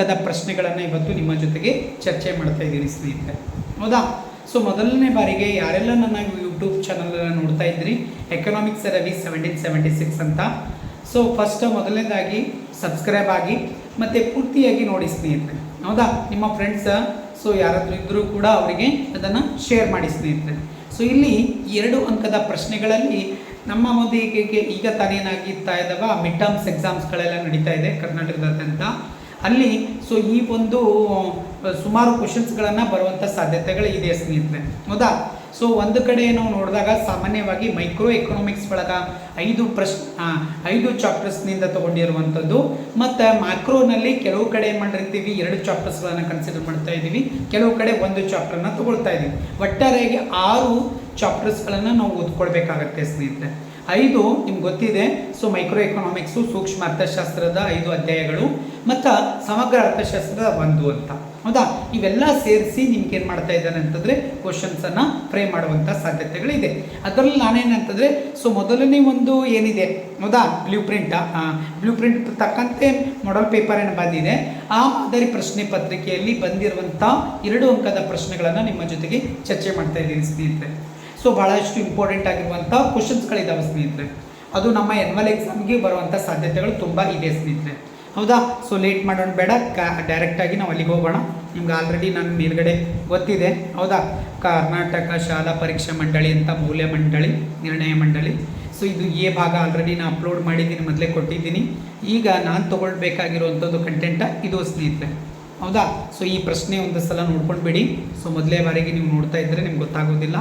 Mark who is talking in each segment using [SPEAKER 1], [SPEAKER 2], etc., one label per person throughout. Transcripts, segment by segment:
[SPEAKER 1] ಅಂಕದ ಪ್ರಶ್ನೆಗಳನ್ನು ಇವತ್ತು ನಿಮ್ಮ ಜೊತೆಗೆ ಚರ್ಚೆ ಮಾಡ್ತಾ ಇದ್ದೀನಿ ಸ್ನೇಹಿತರೆ. ಹೌದಾ? ಸೊ ಮೊದಲನೇ ಬಾರಿಗೆ ಯಾರೆಲ್ಲ ನನ್ನ ಯೂಟ್ಯೂಬ್ ಚಾನಲನ್ನು ನೋಡ್ತಾ ಇದ್ರಿ? Economics Ravi seventeen seventy six ಅಂತ. ಸೊ ಫಸ್ಟ್ ಮೊದಲನೇದಾಗಿ ಸಬ್ಸ್ಕ್ರೈಬ್ ಆಗಿ, ಮತ್ತು ಪೂರ್ತಿಯಾಗಿ ನೋಡಿ ಸ್ನೇಹಿತರೆ. ಹೌದಾ? ನಿಮ್ಮ ಫ್ರೆಂಡ್ಸ್ ಸೊ ಯಾರಾದರೂ ಇದ್ದರೂ ಕೂಡ ಅವರಿಗೆ ಅದನ್ನು ಶೇರ್ ಮಾಡಿ ಸ್ನೇಹಿತರೆ. ಸೊ ಇಲ್ಲಿ ಎರಡು ಅಂಕದ ಪ್ರಶ್ನೆಗಳಲ್ಲಿ ನಮ್ಮ ಒಂದು ಈಗ ಈಗ ತಾನೇನಾಗಿತ್ತಾ ಇದ್ದಾವ ಮಿಡ್ ಟರ್ಮ್ಸ್ ಎಕ್ಸಾಮ್ಸ್ಗಳೆಲ್ಲ ನಡೀತಾ ಇದೆ ಕರ್ನಾಟಕದಾದ್ಯಂತ. ಅಲ್ಲಿ ಸೊ ಈ ಒಂದು ಸುಮಾರು ಕ್ವಶನ್ಸ್ಗಳನ್ನು ಬರುವಂಥ ಸಾಧ್ಯತೆಗಳು ಇದೆ ಸ್ನೇಹಿತರೆ. ಹೌದಾ? ಸೊ ಒಂದು ಕಡೆ ನಾವು ನೋಡಿದಾಗ ಸಾಮಾನ್ಯವಾಗಿ ಮೈಕ್ರೋ ಎಕನಾಮಿಕ್ಸ್ ಒಳಗ ಐದು ಪ್ರಶ್ ಆ, ಐದು ಚಾಪ್ಟರ್ಸ್ನಿಂದ ತಗೊಂಡಿರುವಂಥದ್ದು ಮತ್ತು ಮ್ಯಾಕ್ರೋನಲ್ಲಿ ಕೆಲವು ಕಡೆ ಏನು ಮಾಡಿರ್ತೀವಿ ಎರಡು ಚಾಪ್ಟರ್ಸ್ಗಳನ್ನು ಕನ್ಸಿಡರ್ ಮಾಡ್ತಾ ಇದ್ದೀವಿ. ಕೆಲವು ಕಡೆ ಒಂದು ಚಾಪ್ಟರ್ನ ತಗೊಳ್ತಾ ಇದ್ದೀವಿ. ಒಟ್ಟಾರೆಯಾಗಿ ಆರು ಚಾಪ್ಟರ್ಸ್ಗಳನ್ನು ನಾವು ಓದ್ಕೊಳ್ಬೇಕಾಗತ್ತೆ ಸ್ನೇಹಿತರೆ. ಐದು ನಿಮ್ಗೆ ಗೊತ್ತಿದೆ. ಸೊ ಮೈಕ್ರೋ ಎಕನಾಮಿಕ್ಸು ಸೂಕ್ಷ್ಮ ಅರ್ಥಶಾಸ್ತ್ರದ ಐದು ಅಧ್ಯಾಯಗಳು ಮತ್ತು ಸಮಗ್ರ ಅರ್ಥಶಾಸ್ತ್ರದ ಒಂದು ಅಂತ. ಹೌದಾ? ಇವೆಲ್ಲ ಸೇರಿಸಿ ನಿಮ್ಗೆ ಏನು ಮಾಡ್ತಾ ಇದ್ದಾನೆ ಅಂತಂದರೆ ಕ್ವಶನ್ಸನ್ನು ಫ್ರೇಮ್ ಮಾಡುವಂಥ ಸಾಧ್ಯತೆಗಳಿದೆ. ಅದರಲ್ಲಿ ನಾನೇನಂತಂದರೆ ಸೊ ಮೊದಲನೇ ಒಂದು ಏನಿದೆ? ಹೌದಾ? ಬ್ಲೂ ಪ್ರಿಂಟ್ ಬ್ಲೂ ಪ್ರಿಂಟ್ ತಕ್ಕಂತೆ ಮಾಡಲ್ ಪೇಪರ್ ಏನು ಬಂದಿದೆ. ಆ ಮಾದರಿ ಪ್ರಶ್ನೆ ಪತ್ರಿಕೆಯಲ್ಲಿ ಬಂದಿರುವಂಥ ಎರಡು ಅಂಕದ ಪ್ರಶ್ನೆಗಳನ್ನು ನಿಮ್ಮ ಜೊತೆಗೆ ಚರ್ಚೆ ಮಾಡ್ತಾ ಇದ್ದೀನಿ ಸ್ನೇಹಿತರೆ. ಸೊ ಭಾಳಷ್ಟು ಇಂಪಾರ್ಟೆಂಟ್ ಆಗಿರುವಂಥ ಕ್ವಶನ್ಸ್ಗಳಿದ್ದಾವೆ ಸ್ನೇಹಿತರೆ. ಅದು ನಮ್ಮ ಎನ್ವಲ್ ಎಕ್ಸಾಮ್ಗೆ ಬರುವಂಥ ಸಾಧ್ಯತೆಗಳು ತುಂಬ ಇದೆ ಸ್ನೇಹಿತರೆ. ಹೌದಾ? ಸೊ ಲೇಟ್ ಮಾಡೋಣ ಬೇಡ, ಕ ಡೈರೆಕ್ಟಾಗಿ ನಾವು ಅಲ್ಲಿಗೆ ಹೋಗೋಣ. ನಿಮ್ಗೆ ಆಲ್ರೆಡಿ ನಾನು ಮೇಲ್ಗಡೆ ಗೊತ್ತಿದೆ. ಹೌದಾ? ಕರ್ನಾಟಕ ಶಾಲಾ ಪರೀಕ್ಷಾ ಮಂಡಳಿ ಅಂತ ಮೌಲ್ಯ ಮಂಡಳಿ, ನಿರ್ಣಯ ಮಂಡಳಿ. ಸೊ ಇದು ಎ ಭಾಗ ಆಲ್ರೆಡಿ ನಾನು ಅಪ್ಲೋಡ್ ಮಾಡಿದ್ದೀನಿ, ಮೊದಲೇ ಕೊಟ್ಟಿದ್ದೀನಿ. ಈಗ ನಾನು ತೊಗೊಳ್ಬೇಕಾಗಿರುವಂಥದ್ದು ಕಂಟೆಂಟ ಇದು ಸ್ನೇಹಿತರೆ. ಹೌದಾ? ಸೊ ಈ ಪ್ರಶ್ನೆ ಒಂದು ಸಲ ನೋಡ್ಕೊಂಡ್ಬಿಡಿ. ಸೊ ಮೊದಲೇ ಬಾರಿಗೆ ನೀವು ನೋಡ್ತಾ ಇದ್ದರೆ ನಿಮ್ಗೆ ಗೊತ್ತಾಗೋದಿಲ್ಲ.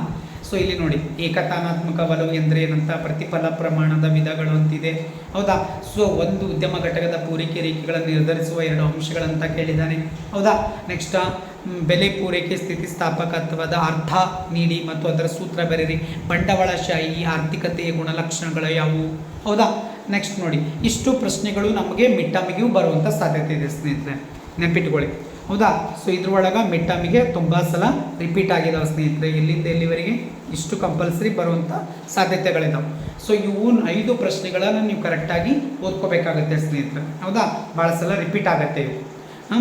[SPEAKER 1] ಸೊ ಇಲ್ಲಿ ನೋಡಿ, ಏಕತಾನಾತ್ಮಕ ಒಲವು ಎಂದರೆ ಏನಂತ? ಪ್ರತಿಫಲ ಪ್ರಮಾಣದ ವಿಧಗಳು ಅಂತಿದೆ. ಹೌದಾ? ಸೊ ಒಂದು ಉದ್ಯಮ ಘಟಕದ ಪೂರೈಕೆ ರೇಖೆಗಳನ್ನು ನಿರ್ಧರಿಸುವ ಎರಡು ಅಂಶಗಳಂತ ಕೇಳಿದ್ದಾನೆ. ಹೌದಾ? ನೆಕ್ಸ್ಟ್ ಬೆಲೆ ಪೂರೈಕೆ ಸ್ಥಿತಿಸ್ಥಾಪಕತ್ವದ ಅರ್ಥ ನೀಡಿ ಮತ್ತು ಅದರ ಸೂತ್ರ ಬರೀರಿ ಬಂಡವಾಳಶಾಹಿ ಆರ್ಥಿಕತೆಯ ಗುಣಲಕ್ಷಣಗಳು ಯಾವುವು? ಹೌದಾ? ನೆಕ್ಸ್ಟ್ ನೋಡಿ, ಇಷ್ಟು ಪ್ರಶ್ನೆಗಳು ನಮಗೆ ಮಿಟ್ಟಮಿಗೂ ಬರುವಂಥ ಸಾಧ್ಯತೆ ಇದೆ ಸ್ನೇಹಿತರೆ. ನೆನಪಿಟ್ಕೊಳ್ಳಿ. ಹೌದಾ? ಸೊ ಇದ್ರೊಳಗೆ ಟರ್ಮಿಗೆ ತುಂಬ ಸಲ ರಿಪೀಟ್ ಆಗಿದಾವೆ ಸ್ನೇಹಿತರೆ, ಎಲ್ಲಿಂದ ಎಲ್ಲಿವರೆಗೆ? ಇಷ್ಟು ಕಂಪಲ್ಸರಿ ಬರುವಂಥ ಸಾಧ್ಯತೆಗಳಿದಾವೆ. ಸೊ ಇವು ಐದು ಪ್ರಶ್ನೆಗಳನ್ನು ನೀವು ಕರೆಕ್ಟಾಗಿ ಓದ್ಕೋಬೇಕಾಗುತ್ತೆ ಸ್ನೇಹಿತರೆ. ಹೌದಾ? ಭಾಳ ಸಲ ರಿಪೀಟ್ ಆಗುತ್ತೆ ಇವು. ಹ್ಞೂ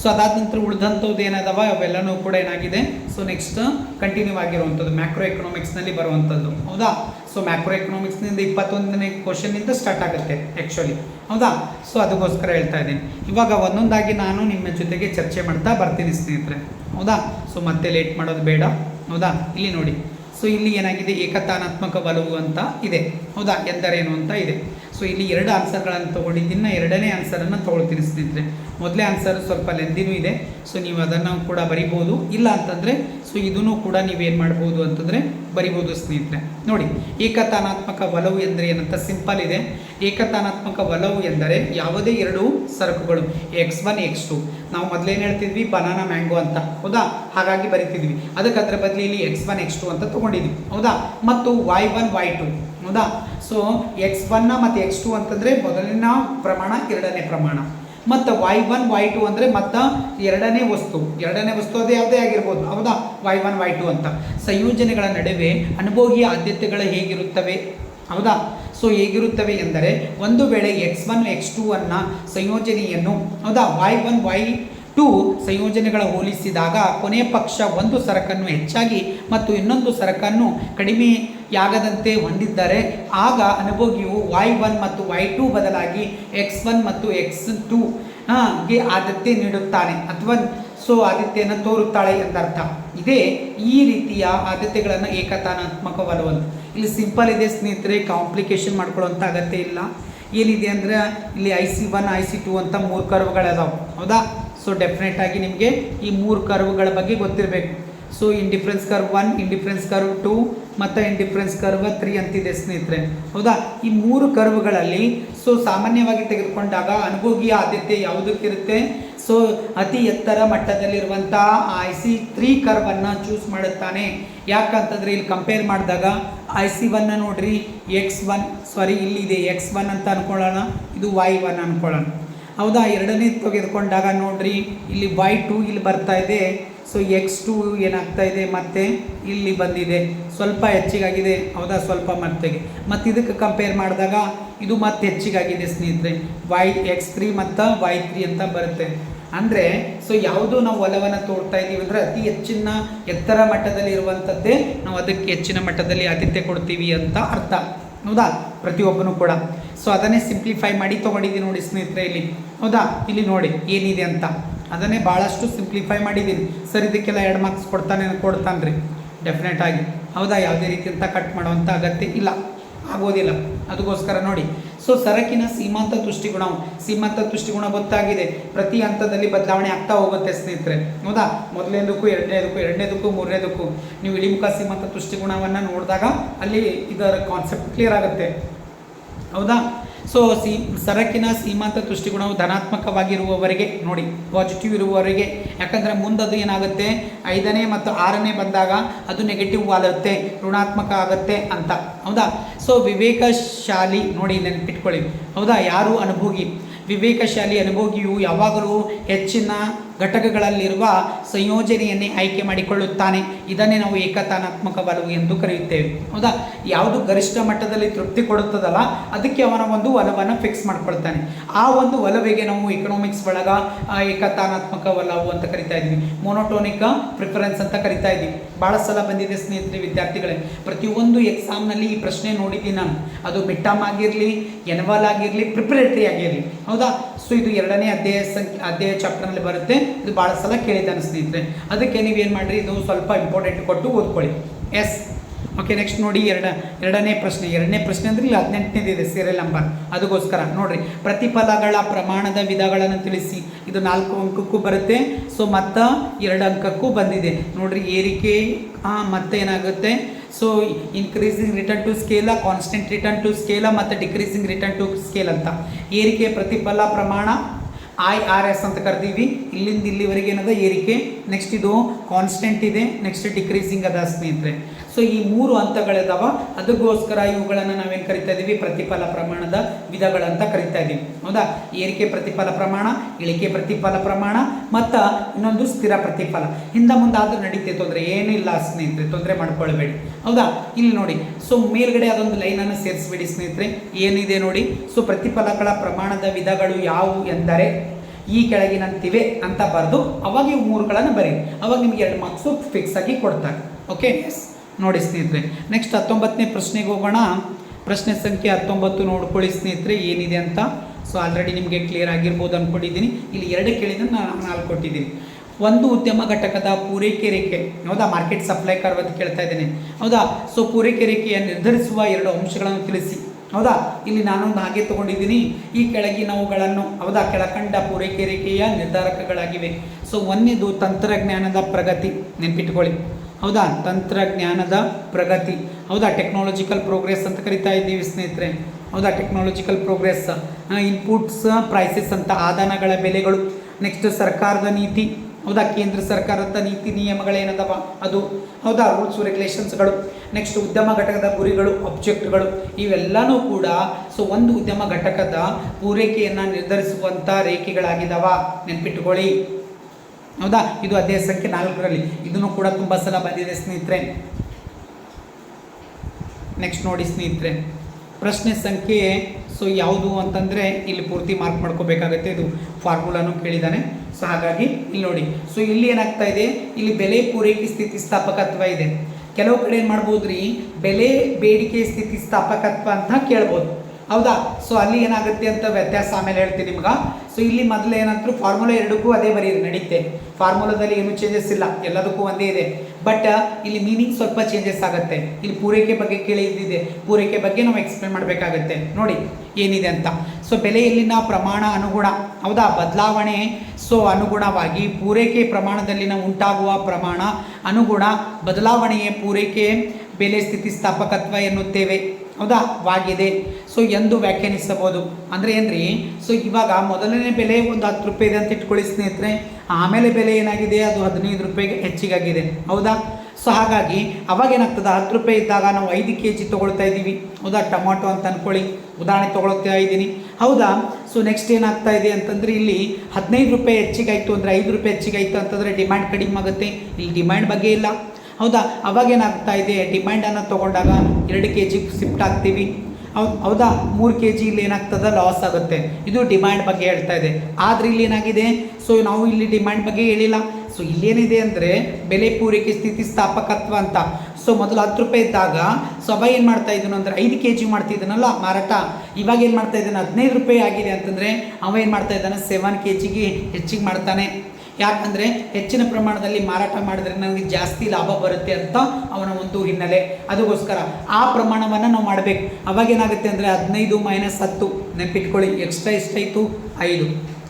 [SPEAKER 1] ಸೊ ಅದಾದ ನಂತರ ಉಳಿದಂಥದ್ದು ಏನದವ? ಅವೆಲ್ಲನೂ ಕೂಡ ಏನಾಗಿದೆ? ಸೊ ನೆಕ್ಸ್ಟ್ ಕಂಟಿನ್ಯೂ ಆಗಿರುವಂಥದ್ದು ಮ್ಯಾಕ್ರೋ ಎಕನಾಮಿಕ್ಸ್ನಲ್ಲಿ ಬರುವಂಥದ್ದು. ಹೌದಾ? ಸೊ ಮ್ಯಾಕ್ರೋ ಎಕನಾಮಿಕ್ಸ್ನಿಂದ ಇಪ್ಪತ್ತೊಂದನೇ ಕ್ವಶನ್ನಿಂದ ಸ್ಟಾರ್ಟ್ ಆಗುತ್ತೆ ಆ್ಯಕ್ಚುಲಿ ಹೌದಾ? ಸೊ ಅದಕ್ಕೋಸ್ಕರ ಹೇಳ್ತಾ ಇದ್ದೀನಿ. ಇವಾಗ ಒಂದೊಂದಾಗಿ ನಾನು ನಿಮ್ಮ ಜೊತೆಗೆ ಚರ್ಚೆ ಮಾಡ್ತಾ ಬರ್ತೀನಿ, ಸ್ನೇಹಿತರೆ. ಹೌದಾ? ಸೊ ಮತ್ತೆ ಲೇಟ್ ಮಾಡೋದು ಬೇಡ. ಹೌದಾ? ಇಲ್ಲಿ ನೋಡಿ. ಸೊ ಇಲ್ಲಿ ಏನಾಗಿದೆ? ಏಕತಾನಾತ್ಮಕ ಬಲವು ಅಂತ ಇದೆ. ಹೌದಾ? ಎಂದರೇನು ಅಂತ ಇದೆ. ಸೊ ಇಲ್ಲಿ ಎರಡು ಆನ್ಸರ್ಗಳನ್ನು ತೊಗೊಂಡಿದ್ದೀನಿ. ಎರಡನೇ ಆನ್ಸರನ್ನು ತೊಗೊಳ್ತೀನಿ ಸ್ನೇಹಿತರೆ ಮೊದಲೇ ಆನ್ಸರ್ ಸ್ವಲ್ಪ ಲೆಂದಿನೂ ಇದೆ. ಸೊ ನೀವು ಅದನ್ನು ಕೂಡ ಬರಿಬೋದು. ಇಲ್ಲ ಅಂತಂದರೆ ಸೊ ಇದನ್ನು ಕೂಡ ನೀವೇನು ಮಾಡ್ಬೋದು ಅಂತಂದರೆ, ಬರಿಬೋದು ಸ್ನೇಹಿತರೆ. ನೋಡಿ, ಏಕತಾನಾತ್ಮಕ ಒಲವು ಎಂದರೆ ಏನಂತ ಸಿಂಪಲ್ ಇದೆ. ಏಕತಾನಾತ್ಮಕ ಒಲವು ಎಂದರೆ ಯಾವುದೇ ಎರಡು ಸರಕುಗಳು. X one, x two. ನಾವು ಮೊದಲೇನು ಹೇಳ್ತಿದ್ವಿ? ಬನಾನಾ, ಮ್ಯಾಂಗೋ ಅಂತ. ಹೌದಾ? ಹಾಗಾಗಿ ಬರಿತಿದ್ವಿ. ಅದಕ್ಕೆ ಅದರ ಬದಲಿ ಇಲ್ಲಿ ಎಕ್ಸ್ ಒನ್, ಎಕ್ಸ್ ಟು ಅಂತ ತೊಗೊಂಡಿದ್ವಿ. ಹೌದಾ? ಮತ್ತು ವೈ ಒನ್, ವೈ ಟು. ಹೌದಾ? ಸೊ ಎಕ್ಸ್ ಒನ್ನ ಮತ್ತು ಎಕ್ಸ್ ಟು ಅಂತಂದರೆ ಮೊದಲಿನ ಪ್ರಮಾಣ, ಎರಡನೇ ಪ್ರಮಾಣ. ಮತ್ತು ವೈ ಒನ್ ವೈ ಟು ಅಂದರೆ ಮತ್ತು ಎರಡನೇ ವಸ್ತು. ಎರಡನೇ ವಸ್ತು ಅದೇ ಯಾವುದೇ ಆಗಿರ್ಬೋದು, ಹೌದಾ? ವೈ ಒನ್ ವೈ ಟು ಅಂತ. ಸಂಯೋಜನೆಗಳ ನಡುವೆ ಅನುಭೋಗಿಯ ಆದ್ಯತೆಗಳು ಹೇಗಿರುತ್ತವೆ? ಹೌದಾ? ಸೊ ಹೇಗಿರುತ್ತವೆ ಎಂದರೆ ಒಂದು ವೇಳೆ ಎಕ್ಸ್ ಒನ್ ಎಕ್ಸ್ ಟು ಅನ್ನ ಸಂಯೋಜನೆಯನ್ನು, ಹೌದಾ? ವೈ ಒನ್ ವೈ ಟು ಸಂಯೋಜನೆಗಳ ಹೋಲಿಸಿದಾಗ ಕೊನೆಯ ಪಕ್ಷ ಒಂದು ಸರಕನ್ನು ಹೆಚ್ಚಾಗಿ ಮತ್ತು ಇನ್ನೊಂದು ಸರಕನ್ನು ಕಡಿಮೆಯಾಗದಂತೆ ಹೊಂದಿದ್ದರೆ, ಆಗ ಅನುಭೋಗಿಯು ವೈ ಒನ್ ಮತ್ತು ವೈ ಟು ಬದಲಾಗಿ ಎಕ್ಸ್ ಒನ್ ಮತ್ತು ಎಕ್ಸ್ ಟೂ ಗೆ ಆದ್ಯತೆ ನೀಡುತ್ತಾನೆ. ಅಥವಾ ಸೊ ಆದ್ಯತೆಯನ್ನು ತೋರುತ್ತಾಳೆ ಎಂದರ್ಥ. ಇದೇ ಈ ರೀತಿಯ ಆದ್ಯತೆಗಳನ್ನು ಏಕತಾನಾತ್ಮಕ ಒಲವಂತ ಇಲ್ಲಿ ಸಿಂಪಲ್ ಇದೆ ಸ್ನೇಹಿತರೆ ಕಾಂಪ್ಲಿಕೇಶನ್ ಮಾಡ್ಕೊಳ್ಳೋಂಥ ಅಗತ್ಯ ಇಲ್ಲ. ಏನಿದೆ ಅಂದರೆ ಇಲ್ಲಿ I C one I C two ಅಂತ ಮೂರು ಕರ್ವ್ಗಳದಾವೆ ಹೌದಾ? ಸೊ ಡೆಫಿನೆಟ್ ಆಗಿ ನಿಮಗೆ ಈ ಮೂರು ಕರ್ವ್ಗಳ ಬಗ್ಗೆ ಗೊತ್ತಿರಬೇಕು. So indifference curve one indifference curve two ಮತ್ತು ಇಂಡಿಫ್ರೆನ್ಸ್ ಕರ್ವ್ ತ್ರೀ ಅಂತಿದೆ ಸ್ನೇಹಿತರೆ. ಹೌದಾ? ಈ ಮೂರು ಕರ್ವ್ಗಳಲ್ಲಿ ಸೊ ಸಾಮಾನ್ಯವಾಗಿ ತೆಗೆದುಕೊಂಡಾಗ ಅನುಭೋಗಿಯ ಆದ್ಯತೆ ಯಾವುದಕ್ಕಿರುತ್ತೆ? ಸೊ ಅತಿ ಎತ್ತರ ಮಟ್ಟದಲ್ಲಿರುವಂಥ ಐ ಸಿ ತ್ರೀ ಕರ್ವನ್ನು ಚೂಸ್ ಮಾಡುತ್ತಾನೆ. ಯಾಕಂತಂದರೆ ಇಲ್ಲಿ ಕಂಪೇರ್ ಮಾಡಿದಾಗ ಐ ಸಿ ಒನ್ನ ನೋಡ್ರಿ ಎಕ್ಸ್ ಒನ್ ಸಾರಿ ಇಲ್ಲಿದೆ ಎಕ್ಸ್ ಒನ್ ಅಂತ ಅನ್ಕೊಳ್ಳೋಣ. ಇದು ವೈ ಒನ್ ಅನ್ಕೊಳ್ಳೋಣ. ಹೌದಾ? ಎರಡನೇ ತೆಗೆದುಕೊಂಡಾಗ ನೋಡ್ರಿ, ಇಲ್ಲಿ ವೈ ಟು ಇಲ್ಲಿ ಬರ್ತಾ ಇದೆ. ಸೊ ಎಕ್ಸ್ ಟು ಏನಾಗ್ತಾ ಇದೆ? ಮತ್ತೆ ಇಲ್ಲಿ ಬಂದಿದೆ. ಸ್ವಲ್ಪ ಹೆಚ್ಚಿಗಾಗಿದೆ. ಹೌದಾ? ಸ್ವಲ್ಪ ಮತ್ತೆಗೆ. ಮತ್ತು ಇದಕ್ಕೆ ಕಂಪೇರ್ ಮಾಡಿದಾಗ ಇದು ಮತ್ತೆ ಹೆಚ್ಚಿಗಾಗಿದೆ ಸ್ನೇಹಿತರೆ. ವೈ ಎಕ್ಸ್ ತ್ರೀ ಮತ್ತು ವೈ ತ್ರೀ ಅಂತ ಬರುತ್ತೆ. ಅಂದರೆ ಸೊ ಯಾವುದು ನಾವು ಒಲವನ್ನು ತೋರ್ತಾ ಇದ್ದೀವಿ ಅಂದರೆ ಅತಿ ಹೆಚ್ಚಿನ ಎತ್ತರ ಮಟ್ಟದಲ್ಲಿ ಇರುವಂಥದ್ದೇ ನಾವು ಅದಕ್ಕೆ ಹೆಚ್ಚಿನ ಮಟ್ಟದಲ್ಲಿ ಆದ್ಯತೆ ಕೊಡ್ತೀವಿ ಅಂತ ಅರ್ಥ. ಹೌದಾ? ಪ್ರತಿಯೊಬ್ಬನು ಕೂಡ. ಸೊ ಅದನ್ನೇ ಸಿಂಪ್ಲಿಫೈ ಮಾಡಿ ತೊಗೊಂಡಿದ್ದೀನಿ ನೋಡಿ ಸ್ನೇಹಿತರೆ ಇಲ್ಲಿ. ಹೌದಾ? ಇಲ್ಲಿ ನೋಡಿ, ಏನಿದೆ ಅಂತ. ಅದನ್ನೇ ಭಾಳಷ್ಟು ಸಿಂಪ್ಲಿಫೈ ಮಾಡಿದ್ದೀನಿ. ಸರ್, ಇದಕ್ಕೆಲ್ಲ ಎರಡು ಮಾರ್ಕ್ಸ್ ಕೊಡ್ತಾನೆ ಕೊಡ್ತಾನೆ ರೀ ಡೆಫಿನೆಟ್ ಆಗಿ. ಹೌದಾ? ಯಾವುದೇ ರೀತಿಯಂತ ಕಟ್ ಮಾಡುವಂಥ ಅಗತ್ಯ ಇಲ್ಲ. ಆಗೋದಿಲ್ಲ. ಅದಕ್ಕೋಸ್ಕರ ನೋಡಿ. ಸೊ ಸರಕಿನ ಸೀಮಾಂತ ತುಷ್ಟಿಗುಣವು ಸೀಮಾಂತ ತುಷ್ಟಿಗುಣ ಗೊತ್ತಾಗಿದೆ. ಪ್ರತಿ ಹಂತದಲ್ಲಿ ಬದಲಾವಣೆ ಆಗ್ತಾ ಹೋಗುತ್ತೆ ಸ್ನೇಹಿತರೆ. ಹೌದಾ? ಮೊದಲನೇದಕ್ಕೂ ಎರಡನೇದಕ್ಕೂ ಎರಡನೇದಕ್ಕೂ, ಮೂರನೇದಕ್ಕೂ. ನೀವು ಇಳಿಮುಖ ಸೀಮಾಂತ ತುಷ್ಟಿಗುಣವನ್ನು ನೋಡಿದಾಗ ಅಲ್ಲಿ ಇದರ ಕಾನ್ಸೆಪ್ಟ್ ಕ್ಲಿಯರ್ ಆಗುತ್ತೆ. ಹೌದಾ? ಸೊ ಸೀ, ಸರಕಿನ ಸೀಮಾಂತ ತುಷ್ಟಿಗುಣವು ಧನಾತ್ಮಕವಾಗಿರುವವರೆಗೆ, ನೋಡಿ ಪಾಸಿಟಿವ್ ಇರುವವರೆಗೆ, ಯಾಕಂದರೆ ಮುಂದದು ಏನಾಗುತ್ತೆ? ಐದನೇ ಮತ್ತು ಆರನೇ ಬಂದಾಗ ಅದು ನೆಗೆಟಿವ್ ಆಗುತ್ತೆ ಋಣಾತ್ಮಕ ಆಗುತ್ತೆ ಅಂತ. ಹೌದಾ? ಸೊ ವಿವೇಕಶಾಲಿ ನೋಡಿ ನೆನಪಿಟ್ಕೊಳ್ಳಿ. ಹೌದಾ? ಯಾರು ಅನುಭೋಗಿ? ವಿವೇಕಶಾಲಿ ಅನುಭೋಗಿಯು ಯಾವಾಗಲೂ ಹೆಚ್ಚಿನ ಘಟಕಗಳಲ್ಲಿರುವ ಸಂಯೋಜನೆಯನ್ನೇ ಆಯ್ಕೆ ಮಾಡಿಕೊಳ್ಳುತ್ತಾನೆ. ಇದನ್ನೇ ನಾವು ಏಕತಾನಾತ್ಮಕ ಒಲವು ಎಂದು ಕರೆಯುತ್ತೇವೆ. ಹೌದಾ? ಯಾವುದು ಗರಿಷ್ಠ ಮಟ್ಟದಲ್ಲಿ ತೃಪ್ತಿ ಕೊಡುತ್ತದಲ್ಲ, ಅದಕ್ಕೆ ಅವನ ಒಂದು ಒಲವನ್ನು ಫಿಕ್ಸ್ ಮಾಡ್ಕೊಳ್ತಾನೆ. ಆ ಒಂದು ಒಲವಿಗೆ ನಾವು ಎಕನಾಮಿಕ್ಸ್ ಒಳಗ ಏಕತಾನಾತ್ಮಕ ಒಲವು ಅಂತ ಕರಿತಾ ಇದ್ವಿ. ಮೊನೋಟೋನಿಕ್ ಪ್ರಿಫರೆನ್ಸ್ ಅಂತ ಕರಿತಾ ಇದ್ವಿ. ಭಾಳ ಸಲ ಬಂದಿದೆ ಸ್ನೇಹಿತರೆ, ವಿದ್ಯಾರ್ಥಿಗಳೇ. ಪ್ರತಿಯೊಂದು ಎಕ್ಸಾಮ್ನಲ್ಲಿ ಈ ಪ್ರಶ್ನೆ ನೋಡಿದ್ದೀನಿ ನಾನು. ಅದು ಮಿಟ್ಟಮ್ ಆಗಿರಲಿ ಎನ್ವಾಲ್ ಆಗಿರಲಿ ಪ್ರಿಪರೇಟರಿ ಆಗಿರಲಿ. ಹೌದಾ? ಸೊ ಇದು ಎರಡನೇ ಅಧ್ಯಾಯ ಸಂಖ್ಯೆ, ಅಧ್ಯಾಯ ಚಾಪ್ಟರ್ನಲ್ಲಿ ಬರುತ್ತೆ. ಇದು ಭಾಳ ಸಲ ಕೇಳಿದ್ದಾನೆ ಸ್ನೇಹಿತರೆ. ಅದಕ್ಕೆ ನೀವೇನು ಮಾಡಿರಿ? ಇದು ಸ್ವಲ್ಪ ಇಂಪಾರ್ಟೆಂಟ್ ಕೊಟ್ಟು ಓದ್ಕೊಳ್ಳಿ. ಎಸ್ ಓಕೆ ನೆಕ್ಸ್ಟ್ ನೋಡಿ ಎರಡ, ಎರಡನೇ ಪ್ರಶ್ನೆ. ಎರಡನೇ ಪ್ರಶ್ನೆ ಅಂದರೆ ಇಲ್ಲಿ ಹದಿನೆಂಟನೇದಿದೆ ಸೀರಿಯಲ್ ನಂಬರ್ ಅದಕ್ಕೋಸ್ಕರ ನೋಡಿರಿ. ಪ್ರತಿಫಲಗಳ ಪ್ರಮಾಣದ ವಿಧಗಳನ್ನು ತಿಳಿಸಿ. ಇದು ನಾಲ್ಕು ಅಂಕಕ್ಕೂ ಬರುತ್ತೆ. ಸೊ ಮತ್ತು ಎರಡು ಅಂಕಕ್ಕೂ ಬಂದಿದೆ. ನೋಡಿರಿ, ಏರಿಕೆ ಮತ್ತೆ ಏನಾಗುತ್ತೆ? So increasing return to scale constant return to scale ಮತ್ತು ಡಿಕ್ರೀಸಿಂಗ್ ರಿಟರ್ನ್ ಟು ಸ್ಕೇಲ್ ಅಂತ. ಏರಿಕೆ, ಪ್ರತಿಫಲ, ಪ್ರಮಾಣ ಐ ಆರ್ ಎಸ್ ಅಂತ ಕರಿತೀವಿ ಇಲ್ಲಿಂದ ಇಲ್ಲಿವರೆಗೆ ಏನದ? ಏರಿಕೆ. ನೆಕ್ಸ್ಟ್ ಇದು ಕಾನ್ಸ್ಟೆಂಟ್ ಇದೆ. ನೆಕ್ಸ್ಟ್ ಡಿಕ್ರೀಸಿಂಗ್ ಅದ ಸ್ನೇಹಿತರೆ. ಸೊ ಈ ಮೂರು ಹಂತಗಳಿದಾವ. ಅದಕ್ಕೋಸ್ಕರ ಇವುಗಳನ್ನು ನಾವೇನು ಕರಿತಾ ಇದ್ದೀವಿ ಪ್ರತಿಫಲ ಪ್ರಮಾಣದ ವಿಧಗಳಂತ ಕರಿತಾ ಇದ್ದೀವಿ ಹೌದಾ? ಏರಿಕೆ ಪ್ರತಿಫಲ ಪ್ರಮಾಣ, ಇಳಿಕೆ ಪ್ರತಿಫಲ ಪ್ರಮಾಣ ಮತ್ತು ಇನ್ನೊಂದು ಸ್ಥಿರ ಪ್ರತಿಫಲ. ಹಿಂದೆ ಮುಂದೆ ಆದರೂ ನಡೀತೆ ತೊಂದರೆ ಏನಿಲ್ಲ ಸ್ನೇಹಿತರೆ ತೊಂದರೆ ಮಾಡ್ಕೊಳ್ಬೇಡಿ. ಹೌದಾ? ಇಲ್ಲಿ ನೋಡಿ ಸೊ ಮೇಲ್ಗಡೆ ಅದೊಂದು ಲೈನನ್ನು ಸೇರಿಸ್ಬೇಡಿ ಸ್ನೇಹಿತರೆ. ಏನಿದೆ ನೋಡಿ? ಸೊ ಪ್ರತಿಫಲಗಳ ಪ್ರಮಾಣದ ವಿಧಗಳು ಯಾವುವು ಎಂದರೆ ಈ ಕೆಳಗಿನಂತಿವೆ ಅಂತ ಬರೆದು ಅವಾಗ ಇವು ಮೂರುಗಳನ್ನು ಬರೀ ಅವಾಗ ನಿಮಗೆ ಎರಡು ಮಾರ್ಕ್ಸು ಫಿಕ್ಸ್ ಆಗಿ ಕೊಡ್ತಾರೆ. ಓಕೆ ನೋಡಿ ಸ್ನೇಹಿತರೆ ನೆಕ್ಸ್ಟ್ ಹತ್ತೊಂಬತ್ತನೇ ಪ್ರಶ್ನೆಗೆ ಹೋಗೋಣ. ಪ್ರಶ್ನೆ ಸಂಖ್ಯೆ ಹತ್ತೊಂಬತ್ತು ನೋಡ್ಕೊಳ್ಳಿ ಸ್ನೇಹಿತರೆ ಏನಿದೆ ಅಂತ? ಸೊ ಆಲ್ರೆಡಿ ನಿಮಗೆ ಕ್ಲಿಯರ್ ಆಗಿರ್ಬೋದು ಅಂದ್ಕೊಂಡಿದ್ದೀನಿ ಇಲ್ಲಿ ಎರಡು ಕೇಳಿದ್ರೆ ನಾನು ನಾಲ್ಕು ಕೊಟ್ಟಿದ್ದೀನಿ. ಒಂದು ಉದ್ಯಮ ಘಟಕದ ಪೂರೈಕೆ ರೇಖೆ. ಹೌದಾ? ಮಾರ್ಕೆಟ್ ಸಪ್ಲೈ ಕರ್ವ್ ಅಂತ ಕೇಳ್ತಾ ಇದ್ದೀನಿ. ಹೌದಾ? ಸೊ ಪೂರೈಕೆ ರೇಖೆಯ ನಿರ್ಧರಿಸುವ ಎರಡು ಅಂಶಗಳನ್ನು ತಿಳಿಸಿ. ಹೌದಾ? ಇಲ್ಲಿ ನಾನೊಂದು ಹಾಗೆ ತಗೊಂಡಿದ್ದೀನಿ. ಈ ಕೆಳಗಿನವುಗಳನ್ನು, ಹೌದಾ? ಕೆಳಕಂಡ ಪೂರೈಕೆ ರೇಖೆಯ ನಿರ್ಧಾರಕಗಳಾಗಿವೆ. ಸೊ ಒಂದನೇದು ತಂತ್ರಜ್ಞಾನದ ಪ್ರಗತಿ. ನೆನ್ಪಿಟ್ಕೊಳ್ಳಿ. ಹೌದಾ? ತಂತ್ರಜ್ಞಾನದ ಪ್ರಗತಿ. ಹೌದಾ? ಟೆಕ್ನಾಲಜಿಕಲ್ ಪ್ರೋಗ್ರೆಸ್ ಅಂತ ಕರಿತಾ ಇದ್ದೀವಿ ಸ್ನೇಹಿತರೆ. ಹೌದಾ? ಟೆಕ್ನಾಲಜಿಕಲ್ ಪ್ರೋಗ್ರೆಸ್ ಇನ್ಪುಟ್ಸ್ ಪ್ರೈಸಸ್ ಅಂತ ಆದಾನಗಳ ಬೆಲೆಗಳು. ನೆಕ್ಸ್ಟ್ ಸರ್ಕಾರದ ನೀತಿ. ಹೌದಾ? ಕೇಂದ್ರ ಸರ್ಕಾರದ ನೀತಿ ನಿಯಮಗಳೇನದವ? ಅದು ಹೌದಾ? ರೂಲ್ಸ್ ರೆಗ್ಯುಲೇಷನ್ಸ್ಗಳು ನೆಕ್ಸ್ಟ್ ಉದ್ಯಮ ಘಟಕದ ಗುರಿಗಳು ಅಬ್ಜೆಕ್ಟ್ಗಳು ಇವೆಲ್ಲನೂ ಕೂಡ ಸೊ ಒಂದು ಉದ್ಯಮ ಘಟಕದ ಪೂರೈಕೆಯನ್ನು ನಿರ್ಧರಿಸುವಂಥ ರೇಖೆಗಳಾಗಿದ್ದಾವ ನೆನ್ಪಿಟ್ಟುಕೊಳ್ಳಿ ಹೌದಾ? ಇದು ಅಧ್ಯಾಯ ಸಂಖ್ಯೆ ನಾಲ್ಕರಲ್ಲಿ. ಇದನ್ನು ಕೂಡ ತುಂಬ ಸಲ ಬಂದಿದೆ ಸ್ನೇಹಿತರೆ. ನೆಕ್ಸ್ಟ್ ನೋಡಿ ಸ್ನೇಹಿತರೆ. ಪ್ರಶ್ನೆ ಸಂಖ್ಯೆ ಸೊ ಯಾವುದು ಅಂತಂದರೆ ಇಲ್ಲಿ ಪೂರ್ತಿ ಮಾರ್ಕ್ ಮಾಡ್ಕೋಬೇಕಾಗತ್ತೆ. ಇದು ಫಾರ್ಮುಲಾನು ಕೇಳಿದ್ದಾನೆ ಸೊ ಹಾಗಾಗಿ ಇಲ್ಲಿ ನೋಡಿ. ಸೊ ಇಲ್ಲಿ ಏನಾಗ್ತಾ ಇದೆ? ಇಲ್ಲಿ ಬೆಲೆ ಪೂರೈಕೆ ಸ್ಥಿತಿಸ್ಥಾಪಕತ್ವ ಇದೆ. ಕೆಲವು ಕಡೆ ಏನು ಮಾಡ್ಬೋದು ರೀ ಬೆಲೆ ಬೇಡಿಕೆ ಸ್ಥಿತಿಸ್ಥಾಪಕತ್ವ ಅಂತ ಕೇಳ್ಬೋದು. ಹೌದಾ? ಸೊ ಅಲ್ಲಿ ಏನಾಗುತ್ತೆ ಅಂತ ವ್ಯತ್ಯಾಸ ಆಮೇಲೆ ಹೇಳ್ತೀನಿ ನಿಮ್ಗೆ. ಸೊ ಇಲ್ಲಿ ಮೊದಲು ಏನಂತರೂ ಫಾರ್ಮುಲಾ ಎರಡಕ್ಕೂ ಅದೇ ಬರೀ ನಡೀತೆ. ಫಾರ್ಮುಲಾದಲ್ಲಿ ಏನು ಚೇಂಜಸ್ ಇಲ್ಲ. ಎಲ್ಲದಕ್ಕೂ ಒಂದೇ ಇದೆ. ಬಟ್ ಇಲ್ಲಿ ಮೀನಿಂಗ್ ಸ್ವಲ್ಪ ಚೇಂಜಸ್ ಆಗುತ್ತೆ. ಇಲ್ಲಿ ಪೂರೈಕೆ ಬಗ್ಗೆ ಕೇಳಿದ್ದಿದೆ ಪೂರೈಕೆ ಬಗ್ಗೆ ನಾವು ಎಕ್ಸ್ಪ್ಲೇನ್ ಮಾಡಬೇಕಾಗತ್ತೆ. ನೋಡಿ, ಏನಿದೆ ಅಂತ. ಸೊ ಬೆಲೆಯಲ್ಲಿನ ಪ್ರಮಾಣ ಅನುಗುಣ. ಹೌದಾ? ಬದಲಾವಣೆ. ಸೊ ಅನುಗುಣವಾಗಿ ಪೂರೈಕೆ ಪ್ರಮಾಣದಲ್ಲಿನ ಉಂಟಾಗುವ ಪ್ರಮಾಣ ಅನುಗುಣ. ಬದಲಾವಣೆಯೇ ಪೂರೈಕೆ. ಬೆಲೆ ಸ್ಥಿತಿಸ್ಥಾಪಕತ್ವ ಎನ್ನುತ್ತೇವೆ. ಹೌದಾ ವಾಗಿದೆ ಸೊ ಎಂದು ವ್ಯಾಖ್ಯಾನಿಸಬಹುದು. ಅಂದರೆ ಏನ್ರಿ? ಸೊ ಇವಾಗ ಮೊದಲನೇ ಬೆಲೆ ಒಂದು ಹತ್ತು ರೂಪಾಯಿ ಇದೆ ಅಂತ ಇಟ್ಕೊಳ್ಳಿ ಸ್ನೇಹಿತರೆ. ಆಮೇಲೆ ಬೆಲೆ ಏನಾಗಿದೆ? ಅದು ಹದಿನೈದು ರೂಪಾಯಿಗೆ ಹೆಚ್ಚಿಗಾಗಿದೆ. ಹೌದಾ? ಸೊ ಹಾಗಾಗಿ ಅವಾಗ ಏನಾಗ್ತದೆ? ಹತ್ತು ರೂಪಾಯಿ ಇದ್ದಾಗ ನಾವು ಐದು ಕೆ ಜಿ ತೊಗೊಳ್ತಾ ಇದ್ದೀವಿ. ಹೌದಾ? ಟೊಮಾಟೊ ಅಂತ ಅಂದ್ಕೊಳ್ಳಿ ಉದಾಹರಣೆ ತೊಗೊಳ್ತಾ ಇದ್ದೀನಿ. ಹೌದಾ? ಸೊ ನೆಕ್ಸ್ಟ್ ಏನಾಗ್ತಾ ಇದೆ ಅಂತಂದರೆ ಇಲ್ಲಿ ಹದಿನೈದು ರೂಪಾಯಿ ಹೆಚ್ಚಿಗಾಯಿತು ಅಂದರೆ ಐದು ರೂಪಾಯಿ ಹೆಚ್ಚಿಗಾಯಿತು ಅಂತಂದರೆ ಡಿಮ್ಯಾಂಡ್ ಕಡಿಮೆ ಆಗುತ್ತೆ. ಇಲ್ಲಿ ಡಿಮ್ಯಾಂಡ್ ಬಗ್ಗೆ ಇಲ್ಲ. ಹೌದಾ? ಅವಾಗ ಏನಾಗ್ತಾ ಇದೆ? ಡಿಮ್ಯಾಂಡನ್ನು ತೊಗೊಂಡಾಗ ಎರಡು ಕೆ ಜಿಗೆ ಶಿಫ್ಟ್ ಆಗ್ತೀವಿ ಹೌದು ಹೌದಾ? ಮೂರು ಕೆ ಜಿ ಇಲ್ಲಿ ಏನಾಗ್ತದೆ? ಲಾಸ್ ಆಗುತ್ತೆ. ಇದು ಡಿಮ್ಯಾಂಡ್ ಬಗ್ಗೆ ಹೇಳ್ತಾ ಇದೆ. ಆದರೆ ಇಲ್ಲಿ ಏನಾಗಿದೆ? ಸೊ ನಾವು ಇಲ್ಲಿ ಡಿಮ್ಯಾಂಡ್ ಬಗ್ಗೆ ಹೇಳಿಲ್ಲ. ಸೊ ಇಲ್ಲೇನಿದೆ ಅಂದರೆ, ಬೆಲೆ ಪೂರೈಕೆ ಸ್ಥಿತಿ ಸ್ಥಾಪಕತ್ವ ಅಂತ. ಸೊ ಮೊದಲು ಹತ್ತು ರೂಪಾಯಿ ಇದ್ದಾಗ ಸೊ ಏನು ಮಾಡ್ತಾ ಇದ್ದನು ಅಂದರೆ, ಐದು ಕೆ ಜಿ ಮಾಡ್ತಿದ್ದನಲ್ಲ ಮಾರಾಟ? ಇವಾಗ ಏನು ಮಾಡ್ತಾ ಇದ್ದಾನೆ? ಹದಿನೈದು ರೂಪಾಯಿ ಆಗಿದೆ ಅಂತಂದರೆ, ಅವ ಏನು ಮಾಡ್ತಾ ಇದ್ದಾನೆ? ಸೆವೆನ್ ಕೆ ಜಿಗೆ ಹೆಚ್ಚಿಗೆ ಮಾಡ್ತಾನೆ. ಯಾಕಂದರೆ ಹೆಚ್ಚಿನ ಪ್ರಮಾಣದಲ್ಲಿ ಮಾರಾಟ ಮಾಡಿದ್ರೆ ನನಗೆ ಜಾಸ್ತಿ ಲಾಭ ಬರುತ್ತೆ ಅಂತ ಅವನ ಒಂದು ಹಿನ್ನೆಲೆ. ಅದಕ್ಕೋಸ್ಕರ ಆ ಪ್ರಮಾಣವನ್ನು ನಾವು ಮಾಡಬೇಕು. ಅವಾಗ ಏನಾಗುತ್ತೆ ಅಂದರೆ ಹದಿನೈದು ಮೈನಸ್ ಹತ್ತು. ನೆನಪಿಟ್ಕೊಳ್ಳಿ ಎಕ್ಸ್ಟ್ರಾ ಎಷ್ಟಾಯಿತು? ಐದು.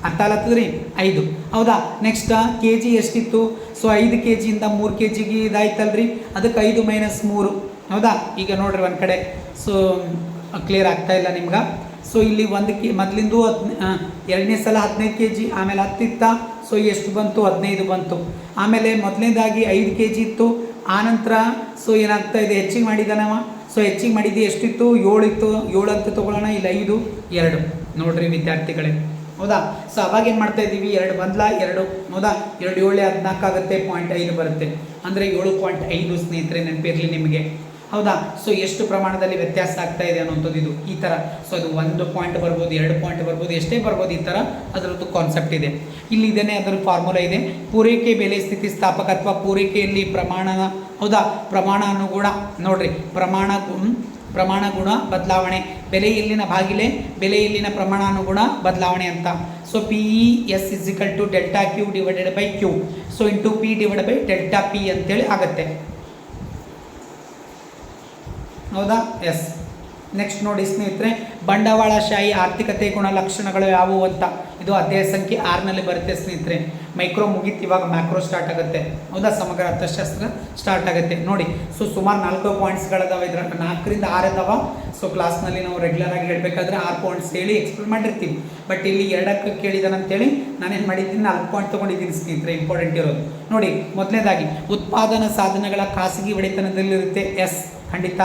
[SPEAKER 1] ಅರ್ಥ ಆಗತ್ತದ್ರಿ ಐದು. ಹೌದಾ? ನೆಕ್ಸ್ಟ್ ಕೆ ಜಿ ಎಷ್ಟಿತ್ತು? ಸೊ ಐದು ಕೆ ಜಿಯಿಂದ ಮೂರು ಕೆ ಜಿಗೆ ಇದಾಯ್ತಲ್ರಿ? ಅದಕ್ಕೆ ಐದು ಮೈನಸ್ ಮೂರು. ಹೌದಾ? ಈಗ ನೋಡ್ರಿ ಒಂದು ಕಡೆ. ಸೊ ಕ್ಲಿಯರ್ ಆಗ್ತಾ ಇಲ್ಲ ನಿಮ್ಗೆ. ಸೊ ಇಲ್ಲಿ ಒಂದು ಕೆ, ಮೊದಲಿಂದು ಹದಿನ ಎರಡನೇ ಸಲ ಹದಿನೈದು ಕೆ ಜಿ ಆಮೇಲೆ ಹತ್ತಿತ್ತ? ಸೊ ಎಷ್ಟು ಬಂತು? ಹದಿನೈದು ಬಂತು. ಆಮೇಲೆ ಮೊದಲನೇದಾಗಿ ಐದು ಕೆ ಜಿ ಇತ್ತು. ಆನಂತರ ಸೊ ಏನಾಗ್ತಾ ಇದೆ? ಹೆಚ್ಚಿಗೆ ಮಾಡಿದ್ದಾನವ ಸೊ ಹೆಚ್ಚಿಗೆ ಮಾಡಿದ್ದು ಎಷ್ಟಿತ್ತು? ಏಳಿತ್ತು ಏಳು ಅಂತ ತೊಗೊಳ್ಳೋಣ. ಇಲ್ಲ, ಐದು, ಎರಡು. ನೋಡ್ರಿ ವಿದ್ಯಾರ್ಥಿಗಳೇ. ಹೌದಾ? ಸೊ ಅವಾಗ ಏನು ಮಾಡ್ತಾ ಇದ್ದೀವಿ? ಎರಡು ಬಂದ್ಲ? ಎರಡು. ಹೌದಾ? ಎರಡು ಏಳು ಹದಿನಾಲ್ಕು ಆಗುತ್ತೆ. ಪಾಯಿಂಟ್ ಐದು ಬರುತ್ತೆ. ಅಂದರೆ ಏಳು ಪಾಯಿಂಟ್ ಐದು ಸ್ನೇಹಿತರೆ, ನೆನಪಿರಲಿ ನಿಮಗೆ. ಹೌದಾ? ಸೊ ಎಷ್ಟು ಪ್ರಮಾಣದಲ್ಲಿ ವ್ಯತ್ಯಾಸ ಆಗ್ತಾ ಇದೆ ಅನ್ನೋಂಥದ್ದು ಇದು, ಈ ಥರ ಸೊ ಅದು ಒಂದು ಪಾಯಿಂಟ್ ಬರ್ಬೋದು, ಎರಡು ಪಾಯಿಂಟ್ ಬರ್ಬೋದು, ಎಷ್ಟೇ ಬರ್ಬೋದು ಈ ಥರ ಅದರದ್ದು ಕಾನ್ಸೆಪ್ಟ್ ಇದೆ. ಇಲ್ಲಿ ಇದೇನೆ ಅದರ ಫಾರ್ಮುಲಾ ಇದೆ. ಪೂರೈಕೆ ಬೆಲೆ ಸ್ಥಿತಿ ಸ್ಥಾಪಕ ಅಥವಾ ಪೂರೈಕೆಯಲ್ಲಿ ಪ್ರಮಾಣ, ಹೌದಾ? ಪ್ರಮಾಣ ಅನುಗುಣ, ನೋಡ್ರಿ, ಪ್ರಮಾಣ ಪ್ರಮಾಣ ಗುಣ, ಬದಲಾವಣೆ. ಬೆಲೆಯಲ್ಲಿನ ಬಾಗಿಲೆ? ಬೆಲೆಯಲ್ಲಿನ ಪ್ರಮಾಣಾನುಗುಣ ಬದಲಾವಣೆ ಅಂತ. So P E S is equal to delta Q divided by Q so into P divide by delta P ಅಂತೇಳಿ ಆಗುತ್ತೆ. ಹೌದಾ? ಎಸ್ ನೆಕ್ಸ್ಟ್ ನೋಡಿ ಸ್ನೇಹಿತರೆ, ಬಂಡವಾಳಶಾಹಿ ಆರ್ಥಿಕತೆ ಗುಣಲಕ್ಷಣಗಳು ಯಾವುವು ಅಂತ. ಇದು ಅಧ್ಯಾಯ ಸಂಖ್ಯೆ ಆರ್ನಲ್ಲಿ ಬರುತ್ತೆ ಸ್ನೇಹಿತರೆ. ಮೈಕ್ರೋ ಮುಗೀತು, ಇವಾಗ ಮ್ಯಾಕ್ರೋ ಸ್ಟಾರ್ಟ್ ಆಗುತ್ತೆ. ಹೌದಾ? ಸಮಗ್ರ ಅರ್ಥಶಾಸ್ತ್ರ ಸ್ಟಾರ್ಟ್ ಆಗುತ್ತೆ. ನೋಡಿ ಸೊ ಸುಮಾರು ನಾಲ್ಕು ಪಾಯಿಂಟ್ಸ್ಗಳದಾವೆ ಇದರ ನಾಲ್ಕರಿಂದ ಆರು ಅದಾವ. ಸೊ ಕ್ಲಾಸ್ನಲ್ಲಿ ನಾವು ರೆಗ್ಯುಲರ್ ಆಗಿ ಹೇಳಬೇಕಾದ್ರೆ ಆರು ಪಾಯಿಂಟ್ಸ್ ಹೇಳಿ ಎಕ್ಸ್ಪ್ಲೇನ್ ಮಾಡಿರ್ತೀವಿ. ಬಟ್ ಇಲ್ಲಿ ಎರಡಕ್ಕೆ ಕೇಳಿದಾನಂತೇಳಿ ನಾನೇನು ಮಾಡಿದ್ದೀನಿ? ನಾಲ್ಕು ಪಾಯಿಂಟ್ ತೊಗೊಂಡಿದ್ದೀನಿ ಸ್ನೇಹಿತರೆ ಇಂಪಾರ್ಟೆಂಟ್ ಇರೋದು. ನೋಡಿ ಮೊದಲನೇದಾಗಿ ಉತ್ಪಾದನಾ ಸಾಧನಗಳ ಖಾಸಗಿ ಒಡೆತನದಲ್ಲಿರುತ್ತೆ. ಎಸ್ ಖಂಡಿತ.